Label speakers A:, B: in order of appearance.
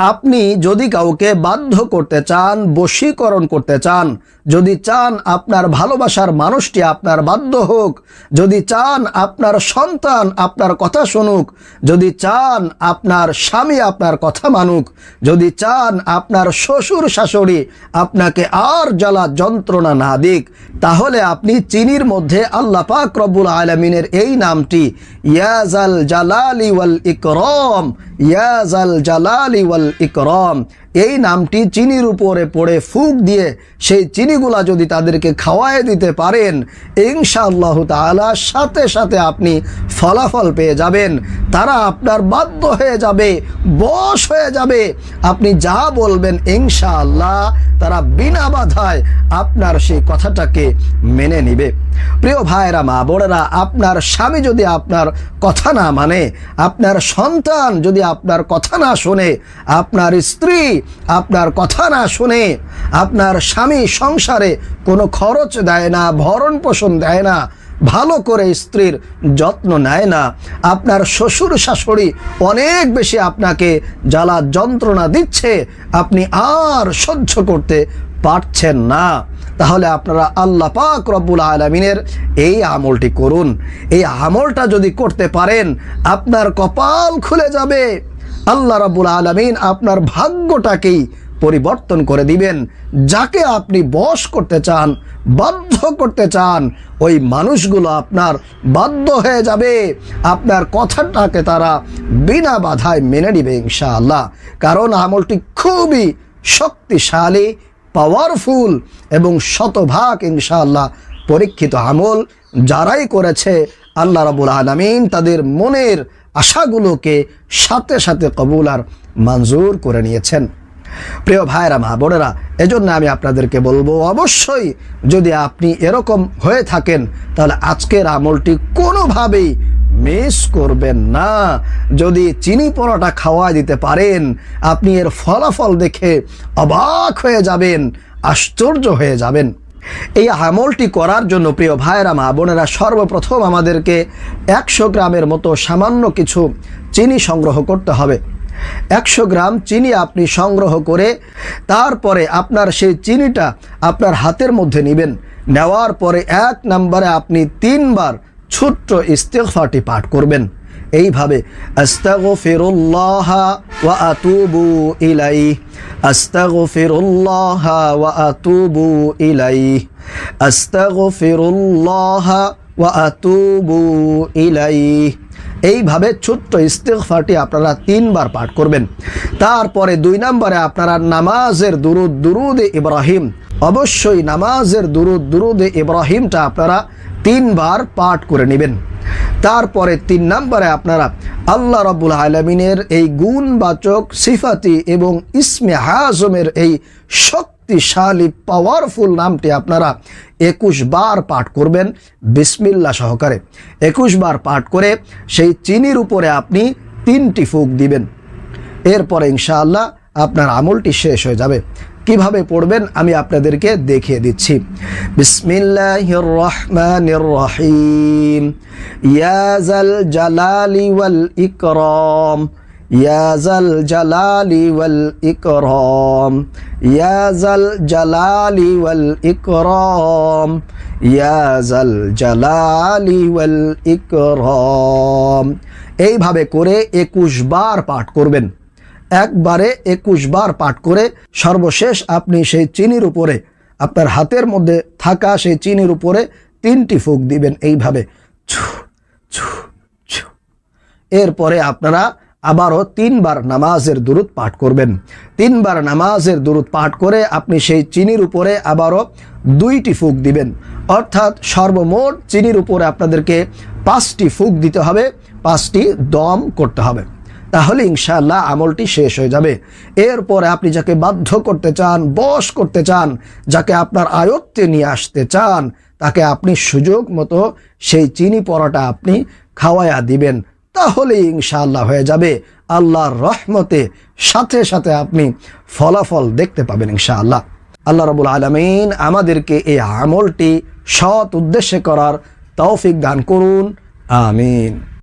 A: আপনি যদি কাউকে বাধ্য করতে চান, বশীকরণ করতে চান, যদি চান আপনার ভালোবাসার মানুষটি আপনার বাধ্য হোক, যদি চান আপনার সন্তান আপনার কথা শুনুক, যদি চান আপনার স্বামী আপনার কথা মানুক, যদি চান আপনার শ্বশুর শাশুড়ি আপনাকে আর জ্বালা যন্ত্রণা না দিক, তাহলে আপনি চিনির মধ্যে আল্লাহ পাক রব্বুল আলমিনের এই নামটি ইয়াজাল জালালি ওয়াল ইকরম ইয়াজাল জালালি ওয়াল ইকরম এই নামটি চিনির উপরে পড়ে ফুক দিয়ে সেই চিনিগুলা যদি তাদেরকে খাওয়ায় দিতে পারেন, ইনশাআল্লাহ তাআলা সাথে সাথে আপনি ফলাফল পেয়ে যাবেন। তারা আপনার বাধ্য হয়ে যাবে, বশ হয়ে যাবে। আপনি যা বলবেন, ইনশাআল্লাহ তারা বিনা বাধায় আপনার সেই কথাটাকে মেনে নিবে। প্রিয় ভাইরা মা বোনেরা, আপনার স্বামী যদি আপনার কথা না মানে আপনার সন্তান যদি আপনার কথা না শোনে, আপনার স্ত্রী আপনার কথা না শুনে আপনার স্বামী সংসারে কোনো খরচ দেয় না, ভরণ পোষণ দেয় না, ভালো করে স্ত্রীর যত্ন নেয় না, আপনার শ্বশুর শাশুড়ি অনেক বেশি আপনাকে জ্বালা যন্ত্রণা দিচ্ছে, আপনি আর সহ্য করতে পারছেন না। তাহলে আপনারা আল্লাহ পাক রব্বুল আলমিনের এই আমলটি করুন। এই আমলটা যদি করতে পারেন, আপনার কপাল খুলে যাবে। আল্লাহ রাবুল আলমিন আপনার ভাগ্যটাকেই পরিবর্তন করে দিবেন। যাকে আপনি বশ করতে চান, বাধ্য করতে চান, ওই মানুষগুলো আপনার বাধ্য হয়ে যাবে। আপনার কথাটাকে তারা বিনা বাধায় মেনে নিবে ইনশাআল্লাহ। কারণ আমলটি খুবই শক্তিশালী পাওয়ারফুল এবং শতভাগ ইনশাআল্লাহ পরীক্ষিত আমল যারাই করেছে, আল্লাহ রাবুল আলমিন তাদের মনের আশাগুলোকে সাথে সাথে কবুল আর মঞ্জুর করে নিয়েছেন। প্রিয় ভাইরা মা বোনেরা, এজন্য আমি আপনাদেরকে বলব, অবশ্যই যদি আপনি এরকম হয়ে থাকেন, তাহলে আজকের আমলটি কোনোভাবেই মিস করবেন না। যদি চিনি পরোটা খাওয়া দিতে পারেন, আপনি এর ফলাফল দেখে অবাক হয়ে যাবেন, আশ্চর্য হয়ে যাবেন। এই আমলটি করার জন্য প্রিয় ভাইরা মা বোনেরা, সর্বপ্রথম আমাদেরকে একশো গ্রামের মতো সামান্য কিছু চিনি সংগ্রহ করতে হবে। একশো গ্রাম চিনি আপনি সংগ্রহ করে তারপরে আপনার সেই চিনিটা আপনার হাতের মধ্যে নেবেন। নেওয়ার পরে এক নম্বরে আপনি তিনবার ছোট্ট ইস্তেগফারটি পাঠ করবেন। এইভাবে ওয়া আতুবু ইলাইহি এইভাবে ছোট্ট ইস্তেগফারটি আপনারা তিনবার পাঠ করবেন। তারপরে দুই নম্বরে আপনারা নামাজের দুরুদ, দুরুদে ইব্রাহিম, অবশ্যই নামাজের দুরুদ, দুরুদে ইব্রাহিমটা আপনারা তিনবার পাঠ করে নেবেন। তারপরে তিন নম্বরে আপনারা আল্লাহ রব্বুল আলমিনের এই গুণবাচক সিফাতি এবং ইসমে হাজমের এই শক্তিশালী পাওয়ারফুল নামটি আপনারা একুশ বার পাঠ করবেন। বিসমিল্লা সহকারে একুশ বার পাঠ করে সেই চিনির উপরে আপনি তিনটি ফুক দিবেন। এরপরে ইনশাআল্লাহ আপনার আমলটি শেষ হয়ে যাবে। কীভাবে পড়বেন আমি আপনাদেরকে দেখিয়ে দিচ্ছি। বিসমিল্লাহির রহমানির রহিম ইয়াজাল জালালি ওয়াল ইকরাম। ইয়াজাল জালালি ওয়াল ইকরাম। ইয়াজাল জালালি ওয়াল ইকরাম। ইয়াজাল জালালি ওয়াল ইকরাম। এইভাবে করে একুশ বার পাঠ করবেন। একবারে একুশ বার পাঠ করে সর্বশেষ আপনি সেই চিনির উপরে, আপনার হাতের মধ্যে থাকা সেই চিনির উপরে তিনটি ফুক দিবেন এইভাবে। ছু ছু ছু। এরপরে আপনারা আবারও তিনবার নামাজের দুরুদ পাঠ করবেন। তিনবার নামাজের দুরুদ পাঠ করে আপনি সেই চিনির উপরে আবারও দুইটি ফুক দিবেন। অর্থাৎ সর্বমোট চিনির উপরে আপনাদেরকে পাঁচটি ফুক দিতে হবে, পাঁচটি দম করতে হবে। তাহলে ইনশাআল্লাহ আমলটি শেষ হয়ে যাবে। এরপরে আপনি যাকে বাধ্য করতে চান, বশ করতে চান, যাকে আপনার আয়ত্তে নিয়ে আসতে চান, তাকে আপনি সুযোগ মতো সেই চিনি পরোটা আপনি খাওয়াইয়া দিবেন। তাহলে ইনশাআল্লাহ হয়ে যাবে। আল্লাহর রহমতে সাথে সাথে আপনি ফলাফল দেখতে পাবেন ইনশাআল্লাহ। আল্লাহ রবুল আলমিন আমাদেরকে এই আমলটি সৎ উদ্দেশ্যে করার তৌফিক দান করুন। আমিন।